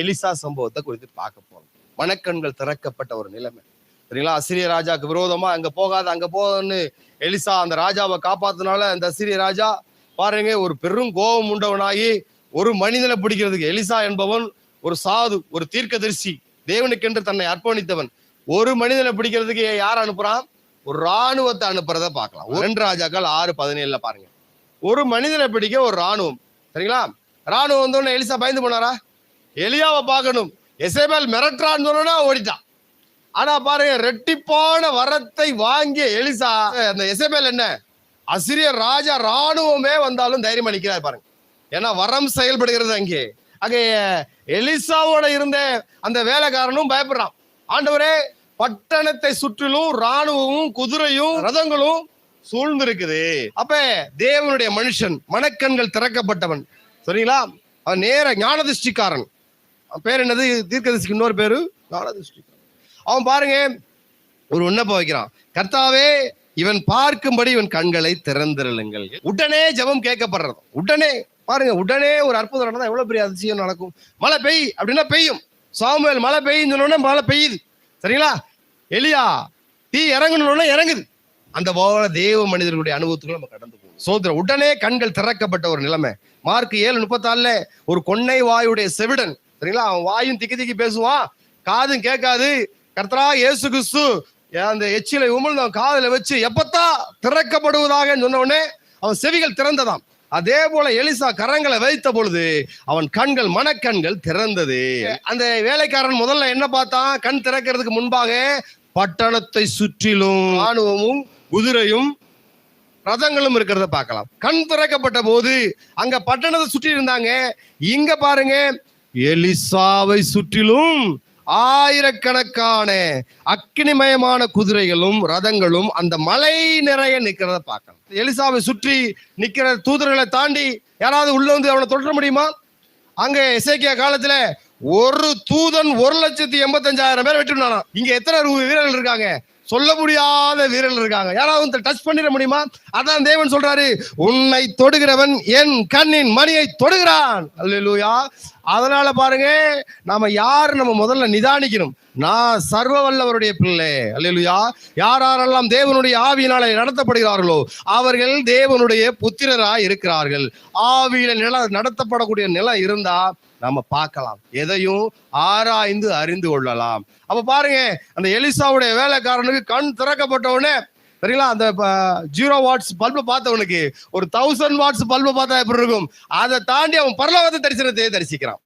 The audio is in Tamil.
எலிசா சம்பவத்தை குறித்து பார்க்க போறோம். மனக்கண்கள் திறக்கப்பட்ட ஒரு நிலைமை. சரிங்களா? அசிரிய ராஜாக்கு விரோதமா அங்க போகாத அங்க போகன்னு எலிசா அந்த ராஜாவை காப்பாத்தினால அந்த அசிரிய ராஜா பாருங்க ஒரு பெரும் கோபம் உண்டவனாகி ஒரு மனிதனை பிடிக்கிறதுக்கு எலிசா என்பவன் ஒரு சாது ஒரு தீர்க்கதரிசி தேவனுக்கென்று தன்னை அர்ப்பணித்தவன் ஒரு மனிதனை பிடிக்கிறதுக்கு யார் அனுப்புறான்? ஒரு ராணுவத்தை அனுப்புறத பார்க்கலாம். ரெண்டு ராஜாக்கள் ஆறு பதினேழுல பாருங்க. ஒரு மனிதனை பிடிக்க ஒரு ராணுவம் சரிங்களா? ராணுவம் வந்தோடனே எலிசா பயந்து போனாரா? எலியாவை பார்க்கணும். எசேபேல் மிரட்டுறான்னு சொன்னா ஓடிட்டான். ஆனா பாருங்க ரெட்டிப்பான வரத்தை வாங்கிய எலிசா அந்த எசேபேல் என்ன? அசிரிய ராஜா ராணுவமே வந்தாலும் தைரியம் நிக்கிறார் பாருங்க. ஏன்னா வரம் செயல்படுகிறது அங்கே. அங்கே எலிசாவோட இருந்த அந்த வேலைக்காரனும் பயப்படுறான். ஆண்டவரே பட்டணத்தை சுற்றிலும் ராணுவமும் குதிரையும் ரதங்களும் சூழ்ந்திருக்குது. அப்ப தேவனுடைய மனுஷன் மனக்கண்கள் திறக்கப்பட்டவன். சரிங்களா? அவன் நேர ஞானதிஷ்டிக்காரன். பேர் என்னது? தீர்க்கதரிசிக்கு இன்னொரு பேரு? ஞானதிருஷ்டி அவன் பாருங்க ஒரு உன்னப்ப வைக்கிறான். கர்த்தாவே இவன் பார்க்கும்படி இவன் கண்களை திறந்திருளுங்கள். உடனே ஜெபம் கேட்கப்படுறது. உடனே பாருங்க உடனே ஒரு அற்புதம் நடந்தா எவ்வளவு பெரிய அதிசயம் நடக்கும். மழை பெய் அப்படின்னா பெய்யும். சாமுவேல் மழை பெய்யுன்னு சொன்னோடனே மழை பெய்யுது. சரிங்களா? எலியா தீ இறங்கணும்னா இறங்குது. அந்த போல தேவ மனிதர்களுடைய அனுபவத்துக்குள்ள நம்ம கடந்து போகும் சோதரம் உடனே கண்கள் திறக்கப்பட்ட ஒரு நிலைமை. மார்க் ஏழு முப்பத்தாறுல ஒரு கொன்னை வாயுடைய செவிடன் சரிங்களா? அவன் வாயும் திக்கி திக்கி பேசுவான். காதும் கேட்காது. கர்த்தரா ஏசு கிறிஸ்து அந்த எச்சிலை உமிழ்ந்து அவன் காதுல வச்சு எப்பத்தா திறக்கப்படுவதாக சொன்ன உடனே அவன் செவிகள் திறந்ததாம். அதே போல எலிசா கரங்களை வைத்த பொழுது அவன் கண்கள் மனக்கண்கள் திறந்தது. அந்த வேலைக்காரன் முதல்ல என்ன பார்த்தான்? கண் திறக்கிறதுக்கு முன்பாக பட்டணத்தை சுற்றிலும் ராணுவமும் குதிரையும் ரதங்களும் இருக்கிறத பார்க்கலாம். கண் திறக்கப்பட்ட போது அங்க பட்டணத்தை சுற்றி இருந்தாங்க இங்க பாருங்க எலிசாவை சுற்றிலும் ஆயிரக்கணக்கான அக்னிமயமான குதிரைகளும் ரதங்களும் அந்த மலை நிறைய நிக்கிறத பார்க்கலாம் எலிசாவை சுற்றி நிக்கிற தூதர்களை தாண்டி யாராவது உள்ள வந்து அவனை தொடர முடியுமா? அங்க இசைக்கிய காலத்துல ஒரு தூதன் ஒரு லட்சத்தி எண்பத்தஞ்சாயிரம் பேர் வெட்டினானா இங்க எத்தனை வீரர்கள் இருக்காங்க? சொல்ல முடியாத வீரர்கள் இருக்காங்க. யாராவது டச் பண்ணிட முடியுமா? அதான் தேவன் சொல்றாரு உன்னை தொடுகிறவன் என் கண்ணின் மணியை தொடுகிறான். அல்லேலூயா. அதனால பாருங்க நாம யார் நம்ம முதல்ல நிதானிக்கணும்? நான் சர்வ வல்லவருடைய பிள்ளை. அல்லா யார் யாரெல்லாம் தேவனுடைய ஆவியினாலே நடத்தப்படுகிறார்களோ அவர்கள் தேவனுடைய புத்திரராய் இருக்கிறார்கள். ஆவியில நில நடத்தப்படக்கூடிய நிலம் இருந்தா நம்ம பார்க்கலாம். எதையும் ஆராய்ந்து அறிந்து கொள்ளலாம். அப்ப பாருங்க அந்த எலிசாவுடைய வேலைக்காரனுக்கு கண் திறக்கப்பட்டவனே சரிங்களா அந்த ஜீரோ வாட்ஸ் பல்பை பார்த்தவனுக்கு ஒரு தௌசண்ட் வாட்ஸ் பல்பை பார்த்தா எப்படி இருக்கும்? அதை தாண்டி அவன் பரலோகத்தை தரிசனத்தையே தரிசிக்கிறான்.